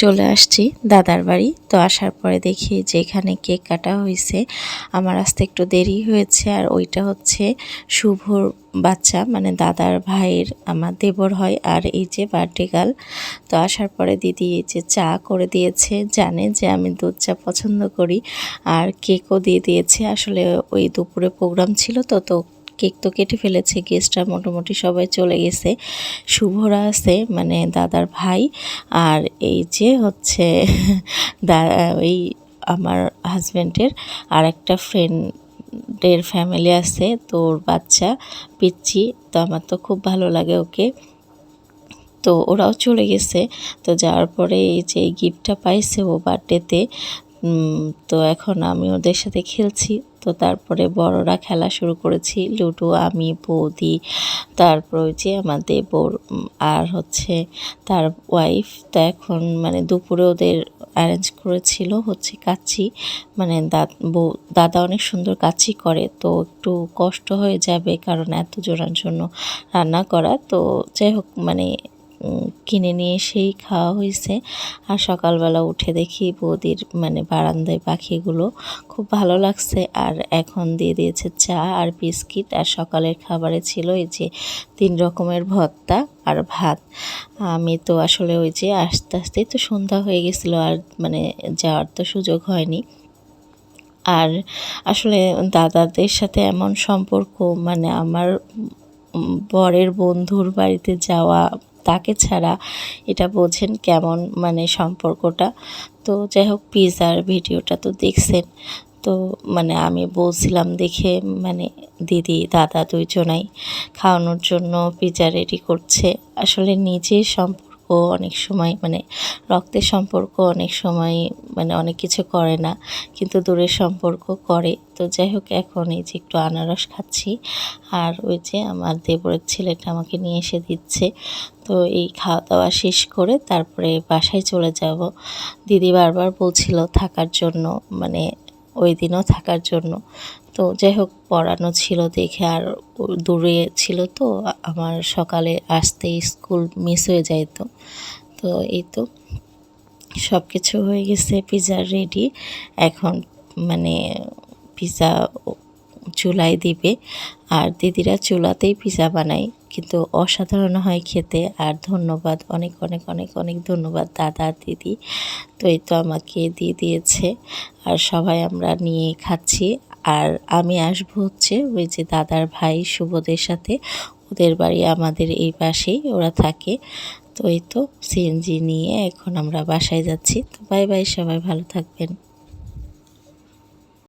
চলে আসছি দাদার বাড়ি। তো আসার পরে দেখি যে এখানে কেক কাটা হয়েছে, আমার আসতে একটু দেরি হয়েছে। আর ওইটা হচ্ছে শুভর বাচ্চা মানে দাদার ভাইয়ের আমার দেবর হয়। আর এই যে বার্থডে গার্ল, তো আসার পরে দিদি এই যে চা করে দিয়েছে, জানে যে আমি দুধ চা পছন্দ করি। আর কেকও দিয়ে দিয়েছে। আসলে ওই দুপুরে প্রোগ্রাম ছিল তো তো কেক তো কেটে ফেলেছে গেস্টরা মোটামুটি সবাই চলে গেছে। শুভরা আছে মানে দাদার ভাই, আর এই যে হচ্ছে এই আমার হাজব্যান্ডের আর একটা ফ্রেন্ডের ফ্যামিলি আছে, তোর বাচ্চা পিচ্ছি তো আমার তো খুব ভালো লাগে ওকে। তো ওরাও চলে গেছে, তো যাওয়ার পরে এই যে গিফটটা পাইছে ও বার্থডেতে তো এখন আমি ওদের সাথে খেলছি। তো তারপরে বড়রা খেলা শুরু করেছি, লুডো, আমি, বৌদি, তারপর ওই যে আমার দেবর আর হচ্ছে তার ওয়াইফ তো এখন মানে দুপুরে ওদের অ্যারেঞ্জ করেছিল হচ্ছে কাচ্চি মানে দাদা অনেক সুন্দর কাচ্চি করে, তো একটু কষ্ট হয়ে যাবে কারণ এত জনের জন্য রান্না করা, তো যাই হোক মানে কিনে নিয়ে এসেই খাওয়া হয়েছে। আর সকালবেলা উঠে দেখি বৌদির মানে বারান্দায় পাখিগুলো খুব ভালো লাগছে। আর এখন দিয়ে দিয়েছে চা আর বিস্কিট। আর সকালের খাবারে ছিল এই যে তিন রকমের ভর্তা আর ভাত। আমি তো আসলে ওই যে আস্তে আস্তেই তো সন্ধ্যা হয়ে গেছিল আর মানে যাওয়ার তো সুযোগ হয়নি। আর আসলে দাদাদের সাথে এমন সম্পর্ক মানে আমার বরের বন্ধুর বাড়িতে যাওয়া, তাকে ছাড়া এটা বোঝেন কেমন মানে সম্পর্কটা। তো যাই হোক, পিজার ভিডিওটা তো দেখছেন। তো মানে আমি বলছিলাম দেখে মানে দিদি, দাদা দুইজনাই খাওয়ানোর জন্য পিজা রেডি করছে। আসলে নিজে সম্পর্ক অনেক সময় মানে রক্তের সম্পর্ক অনেক সময় মানে অনেক কিছু করে না, কিন্তু দূরের সম্পর্ক করে। তো যাই হোক, এখন এই যে একটু আনারস খাচ্ছি, আর ওই যে আমার দেবরের ছেলেটা আমাকে নিয়ে এসে দিচ্ছে। তো এই খাওয়া দাওয়া শেষ করে তারপরে বাসায় চলে যাব। দিদি বারবার বলছিল থাকার জন্য মানে ওই দিনও থাকার জন্য। তো যাই হোক, পড়ানো ছিল দেখে আর দূরে ছিল তো, আমার সকালে আসতে স্কুল মিস হয়ে যাইতো তো। তো এই তো সব কিছু হয়ে গেছে পিজা রেডি এখন মানে পিজা চুলায় দিবে। আর দিদিরা চুলাতেই পিজা বানায়, কিন্তু অসাধারণ হয় খেতে। আর ধন্যবাদ, অনেক অনেক অনেক অনেক ধন্যবাদ দাদা, দিদি। তো এই তো আমাকে দিয়ে দিয়েছে। আর সবাই আমরা নিয়ে খাচ্ছি। আর আমি আসব হচ্ছে ওই যে দাদার ভাই শুভদের সাথে। ওদের বাড়ি আমাদের এই পাশেই, ওরা থাকে। তো এই তো, সিএনজি নিয়ে এখন আমরা বাসায় যাচ্ছি। তো বাই বাই সবাই, ভালো থাকবেন।